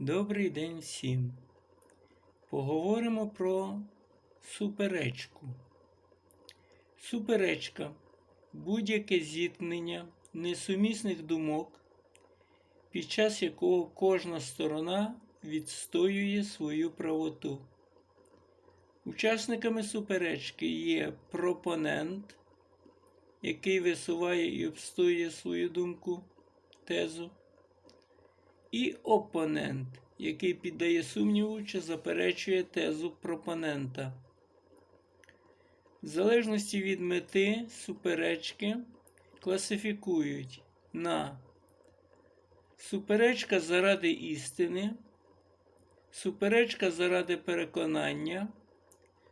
Добрий день всім. Поговоримо про суперечку. Суперечка будь-яке зіткнення несумісних думок, під час якого кожна сторона відстоює свою правоту. Учасниками суперечки є пропонент, який висуває і обстоює свою думку, тезу і опонент, який піддає сумніву чи заперечує тезу пропонента. В залежності від мети суперечки класифікують на суперечка заради істини, суперечка заради переконання,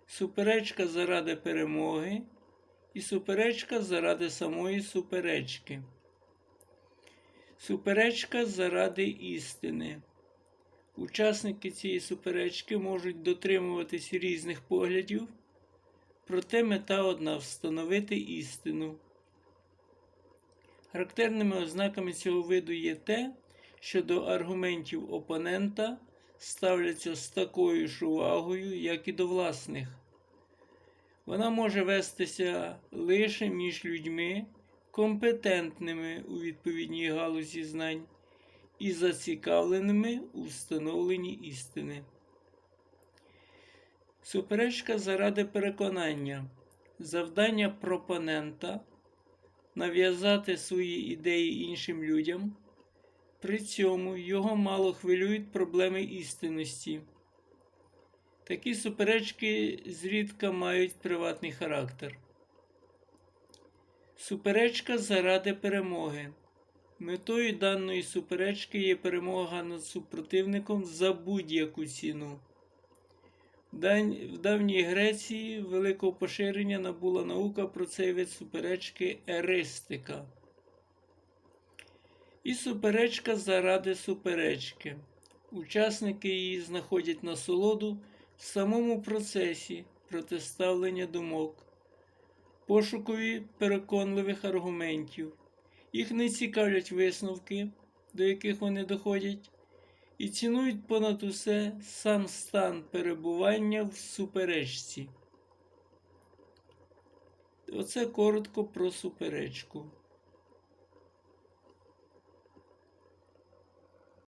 суперечка заради перемоги і суперечка заради самої суперечки. Суперечка заради істини. Учасники цієї суперечки можуть дотримуватись різних поглядів, проте мета одна встановити істину. Характерними ознаками цього виду є те, що до аргументів опонента ставляться з такою ж увагою, як і до власних. Вона може вестися лише між людьми, компетентними у відповідній галузі знань і зацікавленими у встановленні істини. Суперечка заради переконання, завдання пропонента нав'язати свої ідеї іншим людям, при цьому його мало хвилюють проблеми істинності. Такі суперечки зрідка мають приватний характер. Суперечка заради перемоги. Метою даної суперечки є перемога над супротивником за будь-яку ціну. В давній Греції великого поширення набула наука про цей вид суперечки еристика. І суперечка заради суперечки. Учасники її знаходять насолоду в самому процесі протиставлення думок пошукові переконливих аргументів. Їх не цікавлять висновки, до яких вони доходять, і цінують понад усе сам стан перебування в суперечці. Оце коротко про суперечку.